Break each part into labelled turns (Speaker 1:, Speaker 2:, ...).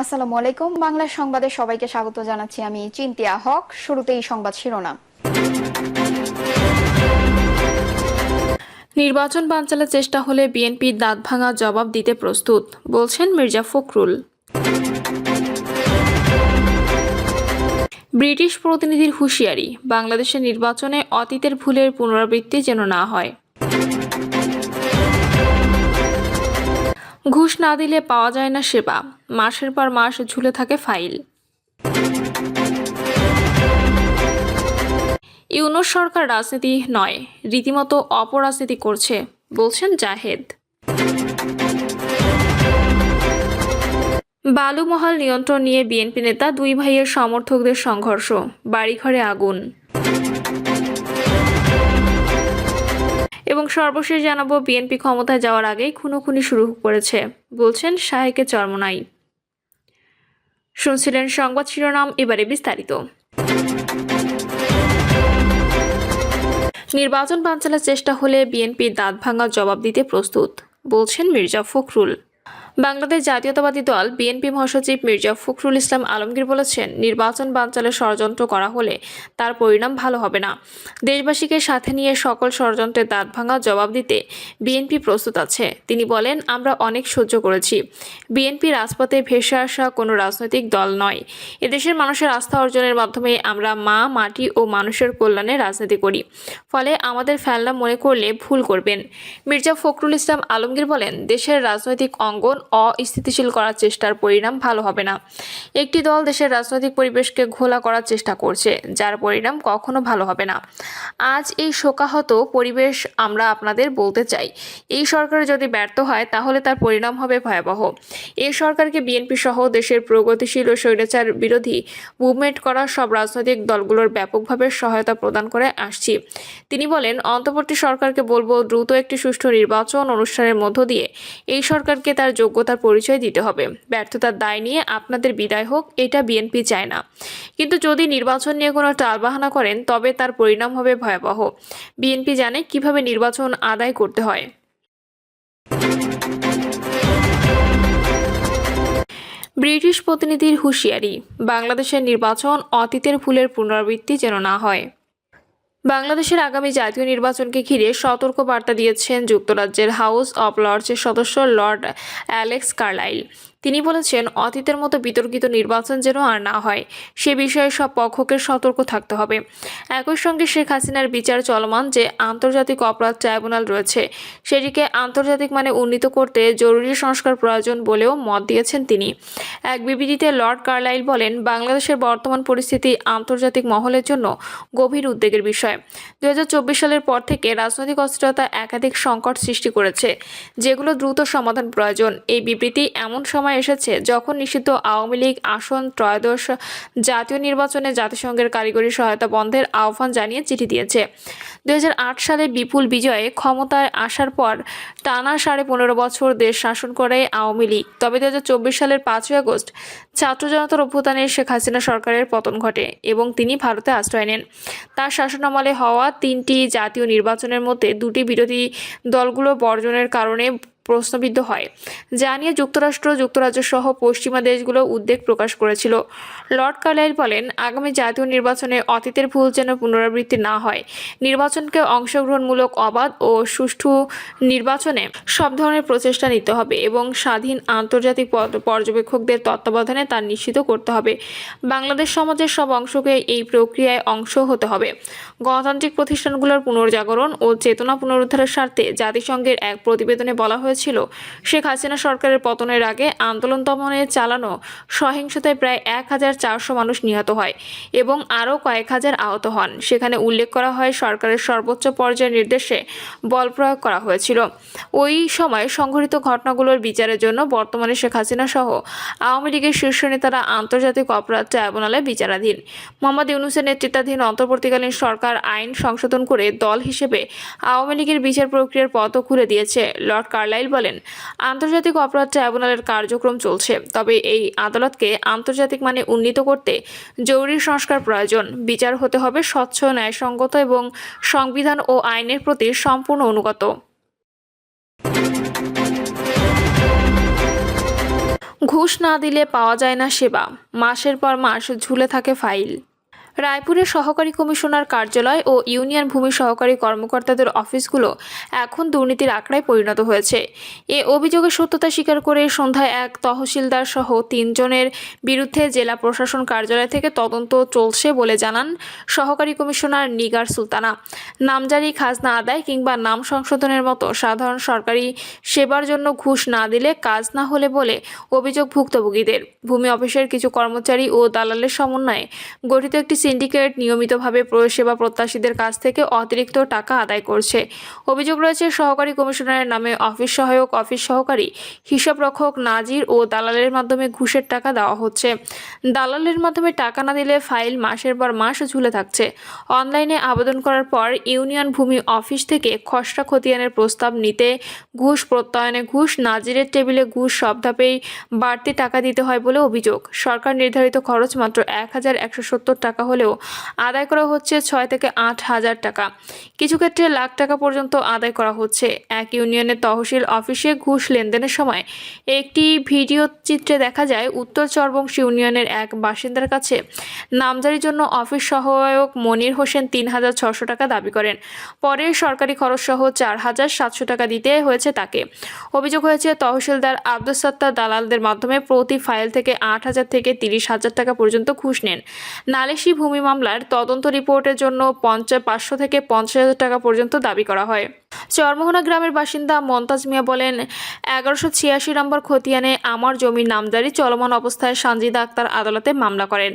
Speaker 1: আসসালামু আলাইকুম। বাংলা সংবাদে সবাইকে স্বাগত জানাচ্ছি আমি চিন্তিয়া হক। শুরুতেই সংবাদ শিরোনাম।
Speaker 2: নির্বাচন বানচালের চেষ্টা হলে বিএনপির দাঁত ভাঙা জবাব দিতে প্রস্তুত, বলছেন মির্জা ফখরুল। ব্রিটিশ প্রতিনিধির হুঁশিয়ারি, বাংলাদেশের নির্বাচনে অতীতের ভুলের পুনরাবৃত্তি যেন না হয়। ঘুষ না দিলে পাওয়া যায় না সেবা মাসের পর মাস ঝুলে থাকে ফাইল। ইউনুস সরকার রাজনীতি নয়, রীতিমতো অপরাজনীতি করছে, বলছেন জাহেদ। বালুমহল নিয়ন্ত্রণ নিয়ে বিএনপি নেতা দুই ভাইয়ের সমর্থকদের সংঘর্ষ, বাড়িঘরে আগুন। এবং সর্বশেষ জানাব, বিএনপি ক্ষমতায় যাওয়ার আগেই খুনোখুনি শুরু করেছে, বলছেন শাহেকে চরমনাই। শুনছিলেন সংবাদ শিরোনাম, এবারে বিস্তারিত। নির্বাচন বানচালের চেষ্টা হলে বিএনপি দাঁত ভাঙা জবাব দিতে প্রস্তুত, বলছেন মির্জা ফখরুল। বাংলাদেশ জাতীয়তাবাদী দল বিএনপি মহাসচিব মির্জা ফখরুল ইসলাম আলমগীর বলেছেন, নির্বাচন বানচালের ষড়যন্ত্র করা হলে তার পরিণাম ভালো হবে না। দেশবাসীকে সাথে নিয়ে সকল ষড়যন্ত্রের দাঁত ভাঙা জবাব দিতে বিএনপি প্রস্তুত আছে। তিনি বলেন, আমরা অনেক সহ্য করেছি। বিএনপি রাজপথে ভেসে আসা কোনো রাজনৈতিক দল নয়। এদেশের মানুষের আস্থা অর্জনের মাধ্যমে আমরা মা, মাটি ও মানুষের কল্যাণে রাজনীতি করি। ফলে আমাদের ফেলনা মনে করলে ভুল করবেন। মির্জা ফখরুল ইসলাম আলমগীর বলেন, দেশের রাজনৈতিক অঙ্গন অস্থিতিশীল করার চেষ্টার পরিণাম ভালো হবে না। একটি দল দেশের রাজনৈতিক পরিবেশকে ঘোলা করার চেষ্টা করছে, যার পরিণাম কখনো ভালো হবে না। আজ এই শোকাহত পরিবেশ আমরা আপনাদের বলতে চাই, এই সরকার যদি ব্যর্থ হয় তাহলে তার পরিণাম হবে ভয়াবহ। এই সরকারকে বিএনপি সহ দেশের প্রগতিশীল ও স্বৈরাচার বিরোধী মুভমেন্ট করা সব রাজনৈতিক দলগুলোর ব্যাপকভাবে সহায়তা প্রদান করে আসছি। তিনি বলেন, অন্তর্বর্তী সরকারকে বলব দ্রুত একটি সুষ্ঠু নির্বাচন অনুষ্ঠানের মধ্য দিয়ে এই সরকারকে তার যোগ্যতার পরিচয় দিতে হবে। ব্যর্থতার দায় নিয়ে আপনাদের বিদায় হোক, এটা বিএনপি চায় না। কিন্তু যদি নির্বাচন নিয়ে কোনো টালবাহানা করেন, তবে তার পরিণাম হবে ভয়াবহ। বিএনপি জানে কীভাবে নির্বাচন আদায় করতে হয়। ব্রিটিশ প্রতিনিধির হুঁশিয়ারি, বাংলাদেশের নির্বাচন অতীতের ফুলের পুনরাবৃত্তি যেন না হয়। বাংলাদেশের আগামী জাতীয় নির্বাচনকে ঘিরে সতর্ক বার্তা দিয়েছেন যুক্তরাজ্যের হাউস অব লর্ডসের সদস্য লর্ড অ্যালেক্স কার্লাইল। তিনি বলেছেন, অতীতের মতো বিতর্কিত নির্বাচন যেন আর না হয়, সে বিষয়ে সব পক্ষকে সতর্ক থাকতে হবে। একই সঙ্গে শেখ হাসিনার বিচার চলমান যে আন্তর্জাতিক অপরাধ ট্রাইব্যুনাল রয়েছে, সেটিকে আন্তর্জাতিক মানে উন্নীত করতে জরুরি সংস্কার প্রয়োজন বলেও মত দিয়েছেন তিনি। এক বিবৃতিতে লর্ড কার্লাইল বলেন, বাংলাদেশের বর্তমান পরিস্থিতি আন্তর্জাতিক মহলের জন্য গভীর উদ্বেগের বিষয়। দু হাজার চব্বিশ সালের পর থেকে রাজনৈতিক অস্থিরতা একাধিক সংকট সৃষ্টি করেছে, যেগুলো দ্রুত সমাধান প্রয়োজন। এই বিবৃতি এমন সময় এসেছে যখন নিষিদ্ধ আওয়ামী লীগ আসন ত্রয়োদশ জাতীয় নির্বাচনে জাতিসংঘের কারিগরি সহায়তা বন্ধের আহ্বান জানিয়ে চিঠি দিয়েছে। দুহাজার আট সালে বিপুল বিজয়ে ক্ষমতায় আসার পর টানা সাড়ে পনেরো বছর দেশ শাসন করে আওয়ামী লীগ। তবে দুই হাজার চব্বিশ সালের পাঁচই আগস্ট ছাত্র জনতার অভ্যুত্থানে শেখ হাসিনা সরকারের পতন ঘটে এবং তিনি ভারতে আশ্রয় নেন। তার শাসনামলে হওয়া তিনটি জাতীয় নির্বাচনের মধ্যে দুটি বিরোধী দলগুলো বর্জনের কারণে প্রশ্নবিদ্ধ হয়, যা নিয়ে যুক্তরাষ্ট্র, যুক্তরাজ্য সহ পশ্চিমা দেশগুলো উদ্বেগ প্রকাশ করেছিল। লর্ড কার্লাইল বলেন, আগামী জাতীয় নির্বাচনে অতীতের ভুল যেন পুনরাবৃত্তি না হয়। নির্বাচনকে অংশগ্রহণমূলক, অবাধ ও সুষ্ঠু নির্বাচনে সব ধরনের প্রচেষ্টা নিতে হবে এবং স্বাধীন আন্তর্জাতিক পর- পর্যবেক্ষকদের তত্ত্বাবধানে তা নিশ্চিত করতে হবে। বাংলাদেশ সমাজের সব অংশকে এই প্রক্রিয়ায় অংশ হতে হবে। গণতান্ত্রিক প্রতিষ্ঠানগুলোর পুনর্জাগরণ ও চেতনা পুনরুদ্ধারের স্বার্থে জাতিসংঘের এক প্রতিবেদনে বলা হয়েছিল শেখ হাসিনা সরকারের পতনের আগে আন্দোলন দমনে চালানো সহিংসতায় প্রায় এক হাজার চারশো মানুষ নিহত হয় এবং আরও কয়েক হাজার আহত হন। সেখানে উল্লেখ করা হয়, সরকারের সর্বোচ্চ পর্যায়ের নির্দেশে বল প্রয়োগ করা হয়েছিল। ওই সময় সংঘটিত ঘটনাগুলোর বিচারের জন্য বর্তমানে শেখ হাসিনা সহ আওয়ামী লীগের শীর্ষ নেতারা আন্তর্জাতিক অপরাধ ট্রাইব্যুনালে বিচারাধীন। মোহাম্মদ ইউনুসের নেতৃত্বাধীন অন্তর্বর্তীকালীন সরকার আইন সংশোধন করে দল হিসেবে আওয়ামী লীগের বিচার প্রক্রিয়ার পথও খুলে দিয়েছে। লর্ড কার্লাইল বলেন, আন্তর্জাতিক অপরাধ ট্রাইব্যুনালের কার্যক্রম চলছে, তবে এই আদালতকে আন্তর্জাতিক মানে উন্নীত করতে জরুরি সংস্কার প্রয়োজন। বিচার হতে হবে স্বচ্ছ, ন্যায়সঙ্গত এবং সংবিধান ও আইনের প্রতি সম্পূর্ণ অনুগত। ঘুষ না দিলে পাওয়া যায় না সেবা। মাসের পর মাস ঝুলে থাকে ফাইল। রায়পুরের সহকারী কমিশনার কার্যালয় ও ইউনিয়ন ভূমি সহকারী কর্মকর্তাদের অফিসগুলো এখন দুর্নীতির আঁকড়ায় পরিণত হয়েছে। এ অভিযোগের সত্যতা স্বীকার করে সন্ধ্যায় এক তহসিলদার সহ তিনজনের বিরুদ্ধে জেলা প্রশাসন কার্যালয় থেকে তদন্ত চলছে বলে জানান সহকারী কমিশনার নিগার সুলতানা। নামজারি খাজনা আদায় কিংবা নাম সংশোধনের মতো সাধারণ সরকারি সেবার জন্য ঘুষ না দিলে কাজ না হলে বলে অভিযোগ ভুক্তভোগীদের ভূমি অফিসের কিছু কর্মচারী ও দালালের সমন্বয়ে গঠিত একটি সিন্ডিকেট নিয়মিতভাবে সেবা প্রত্যাশীদের কাছ থেকে অতিরিক্ত টাকা আদায় করছে। অভিযোগ রয়েছে, সহকারী কমিশনারের নামে অফিস সহায়ক, অফিস সহকারী হিসাবরক্ষক নাজির ও দালালের মাধ্যমে ঘুষের টাকা দেওয়া হচ্ছে। দালালের মাধ্যমে টাকা না দিলে ফাইল মাসের পর মাস ঝুলে থাকছে। অনলাইনে আবেদন করার পর ইউনিয়ন ভূমি অফিস থেকে খসড়া খতিয়ানের প্রস্তাব নিতে ঘুষ প্রত্যয়নে ঘুষ, নাজিরের টেবিলে ঘুষ সব ধাপেই বাড়তি টাকা দিতে হয় বলে অভিযোগ। সরকার নির্ধারিত খরচ মাত্র এক হাজার একশো সত্তর টাকা হলেও আদায় করা হচ্ছে ছয় থেকে আট হাজার টাকা। কিছু ক্ষেত্রে লাখ টাকা পর্যন্ত আদায় করা হচ্ছে। এক ইউনিয়নের তহসিল অফিসে ঘুষ লেনদেনের সময় একটি ভিডিও চিত্রে দেখা যায়, উত্তর চরবংশী ইউনিয়নের এক বাসিন্দার কাছে নামজারির জন্য অফিস সহায়ক মনির হোসেন তিন হাজার ছশো টাকা দাবি করেন। পরে সরকারি খরচ সহ চার হাজার সাতশো টাকা দিতে হয়েছে তাকে। অভিযোগ হয়েছে, তহসিলদার আব্দুল সত্তার দালালদের মাধ্যমে প্রতি ফাইল থেকে আট হাজার থেকে তিরিশ হাজার টাকা পর্যন্ত ঘুষ নেন। নালিশি ভূমি মামলার তদন্ত রিপোর্টের জন্য পঞ্চাশ পাঁচশো থেকে পঞ্চাশ হাজার টাকা পর্যন্ত দাবি করা হয়। চরমোহনা গ্রামের বাসিন্দা মমতাজ মিয়া বলেন, এগারোশো ছিয়াশি নম্বর খতিয়ানে আমার জমির নামজারি চলমান অবস্থায় সঞ্জিদা আক্তার আদালতে মামলা করেন।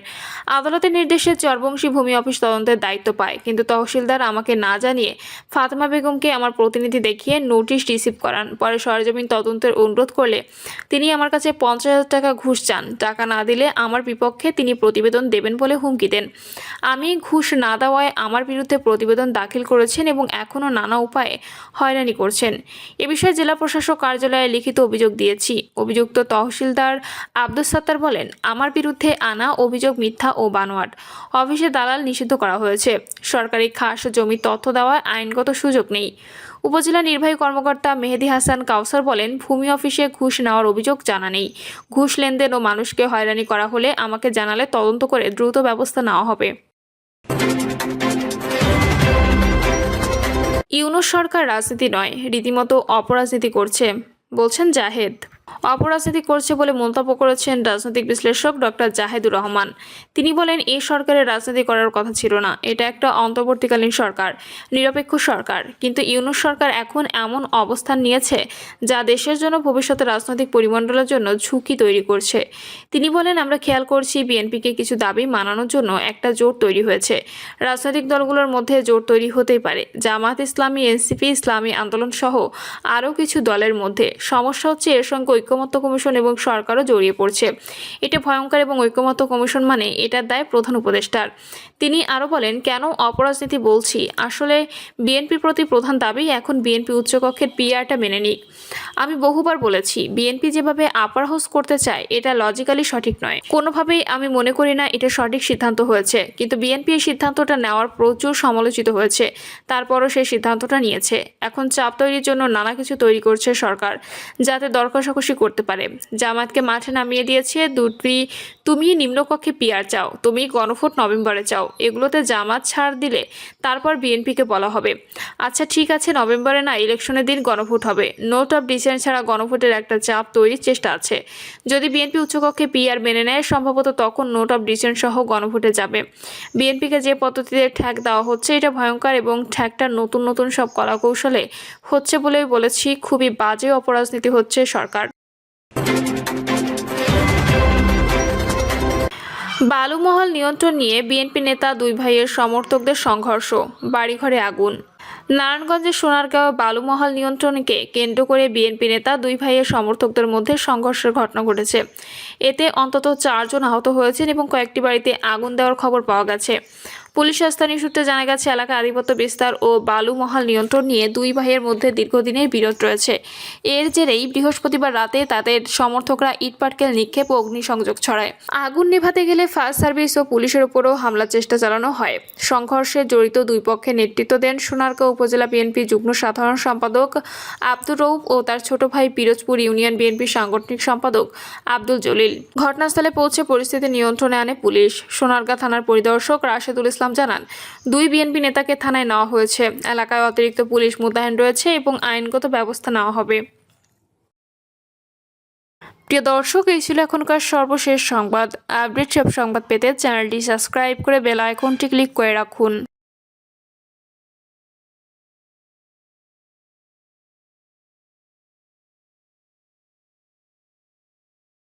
Speaker 2: আদালতের নির্দেশে চরবংশী ভূমি অফিস তদন্তের দায়িত্ব পায়। কিন্তু তহসিলদার আমাকে না জানিয়ে ফাতেমা বেগমকে আমার প্রতিনিধি দেখিয়ে নোটিশ রিসিভ করান। পরে সরজমিন তদন্তের অনুরোধ করলে তিনি আমার কাছে পঞ্চাশ হাজার টাকা ঘুষ চান। টাকা না দিলে আমার বিপক্ষে তিনি প্রতিবেদন দেবেন বলে হুমকি দেন। আমি ঘুষ না দেওয়ায় আমার বিরুদ্ধে প্রতিবেদন দাখিল করেছেন এবং এখনও নানা উপায়ে হয়রানি করছেন। এ বিষয়ে জেলা প্রশাসক কার্যালয়ে লিখিত অভিযোগ দিয়েছি। অভিযুক্ত তহসিলদার আব্দুল সাত্তার বলেন, আমার বিরুদ্ধে আনা অভিযোগ মিথ্যা ও বানোয়াট। অফিসে দালাল নিষিদ্ধ করা হয়েছে। সরকারি খাস জমি তথ্য দেওয়ার আইনগত সুযোগ নেই। উপজেলা নির্বাহী কর্মকর্তা মেহেদি হাসান কাউসার বলেন, ভূমি অফিসে ঘুষ নেওয়ার অভিযোগ জানা নেই। ঘুষ লেনদেন ও মানুষকে হয়রানি করা হলে আমাকে জানালে তদন্ত করে দ্রুত ব্যবস্থা নেওয়া হবে। ইউনুস সরকার রাজনীতি নয় রীতিমতো অপরাজনীতি করছে বলছেন জাহেদ। অপরাজনীতি করছে বলে মন্তব্য করেছেন রাজনৈতিক বিশ্লেষক ডক্টর জাহেদুর রহমান। তিনি বলেন এই সরকারের রাজনীতি করার কথা ছিল না। এটা একটা অন্তর্বর্তীকালীন সরকার, নিরপেক্ষ সরকার। কিন্তু ইউনুস সরকার এখন এমন অবস্থান নিয়েছে যা দেশের জন্য ভবিষ্যতে রাজনৈতিক পরিমণ্ডলের জন্য ঝুঁকি তৈরি করছে। তিনি বলেন, আমরা খেয়াল করছি বিএনপিকে কিছু দাবি মানানোর জন্য একটা জোট তৈরি হয়েছে। রাজনৈতিক দলগুলোর মধ্যে জোট তৈরি হতেই পারে। জামাত ইসলামী, এনসিপি, ইসলামী আন্দোলন সহ আরও কিছু দলের মধ্যে। সমস্যা হচ্ছে এর সঙ্গে ঐক্যমত্য কমিশন এবং সরকারও জড়িয়ে পড়ছে। এটা ভয়ঙ্কর এবং ঐক্যমত্য কমিশন মানে এটার দায় প্রধান উপদেষ্টার। তিনি আরও বলেন, কেন অপরাজনীতি বলছি? আসলে বিএনপির প্রতি প্রধান দাবি এখন বিএনপি উচ্চকক্ষের পিআরটা মেনে নিক। আমি বহুবার বলেছি, বিএনপি যেভাবে আপার হাউস করতে চায়, এটা লজিক্যালি সঠিক নয়। কোনোভাবেই আমি মনে করি না এটা সঠিক সিদ্ধান্ত হয়েছে, কিন্তু বিএনপি এই সিদ্ধান্তটা নেওয়ার প্রচুর সমালোচিত হয়েছে, তারপরও সেই সিদ্ধান্তটা নিয়েছে। এখন চাপ তৈরির জন্য নানা কিছু তৈরি করছে সরকার, যাতে দর কষাকষি করতে পারে। জামাতকে মাঠে নামিয়ে দিয়েছে দুটি তুমি নিম্নকক্ষে পিয়ার চাও, তুমি গণভোট নভেম্বরে চাও, এগুলোতে জামাত ছাড় দিলে তারপর বিএনপিকে বলা হবে। আচ্ছা ঠিক আছে, নভেম্বরে না ইলেকশনের দিন গণভোট হবে। নোট অফ ডিসেন্ট ছাড়া গণভোটের একটা চাপ তৈরির চেষ্টা আছে। যদি বিএনপি উচ্চকক্ষে পিআর মেনে নেয়, সম্ভবত তখন নোট অফ ডিসেন্ট সহ গণভোটে যাবে। বিএনপিকে যে পদ্ধতিতে ঠ্যাক দেওয়া হচ্ছে, এটা ভয়ঙ্কর এবং ঠ্যাকটা নতুন নতুন সব কলাকৌশলে হচ্ছে বলেই বলেছি, খুবই বাজে অপরাজনীতি হচ্ছে সরকার। বালুমহল নিয়ন্ত্রণ নিয়ে বিএনপি নেতা দুই ভাইয়ের সমর্থকদের সংঘর্ষ, বাড়িঘরে আগুন। নারায়ণগঞ্জের সোনারগাঁও বালুমহল নিয়ন্ত্রণকে কেন্দ্র করে বিএনপি নেতা দুই ভাইয়ের সমর্থকদের মধ্যে সংঘর্ষের ঘটনা ঘটেছে। এতে অন্তত চারজন আহত হয়েছেন এবং কয়েকটি বাড়িতে আগুন দেওয়ার খবর পাওয়া গেছে। পুলিশ স্থানীয় সূত্রে জানা গেছে এলাকায় আধিপত্য বিস্তার ও বালু মহাল নিয়ন্ত্রণ নিয়ে দুই ভাইয়ের মধ্যে দীর্ঘদিনের বিরোধ রয়েছে। এর জেরেই বৃহস্পতিবার রাতে তাদের সমর্থকরা ইটপাটকেল নিক্ষেপ ও অগ্নিসংযোগ ছড়ায়। আগুন নেভাতে গেলে ফায়ার সার্ভিস ও পুলিশের উপরও হামলার চেষ্টা চালানো হয়। সংঘর্ষে জড়িত দুই পক্ষে নেতৃত্ব দেন সোনারগাঁও উপজেলা বিএনপি যুগ্ম সাধারণ সম্পাদক আব্দুর রৌফ ও তার ছোট ভাই পিরোজপুর ইউনিয়ন বিএনপি সাংগঠনিক সম্পাদক আব্দুল জলিল। ঘটনাস্থলে পৌঁছে পরিস্থিতি নিয়ন্ত্রণে আনে পুলিশ। সোনারগাঁ থানার পরিদর্শক রাশেদুল ইসলাম জানান, দুই বিএনপি নেতাকে থানায় নেওয়া হয়েছে। এলাকায় অতিরিক্ত পুলিশ মোতায়েন রয়েছে এবং আইনগত ব্যবস্থা নেওয়া হবে। প্রিয় দর্শক, এই ছিল এখনকার সর্বশেষ সংবাদ। আপডেট সব সংবাদ পেতে চ্যানেলটি সাবস্ক্রাইব করে বেল আইকনটি ক্লিক করে রাখুন।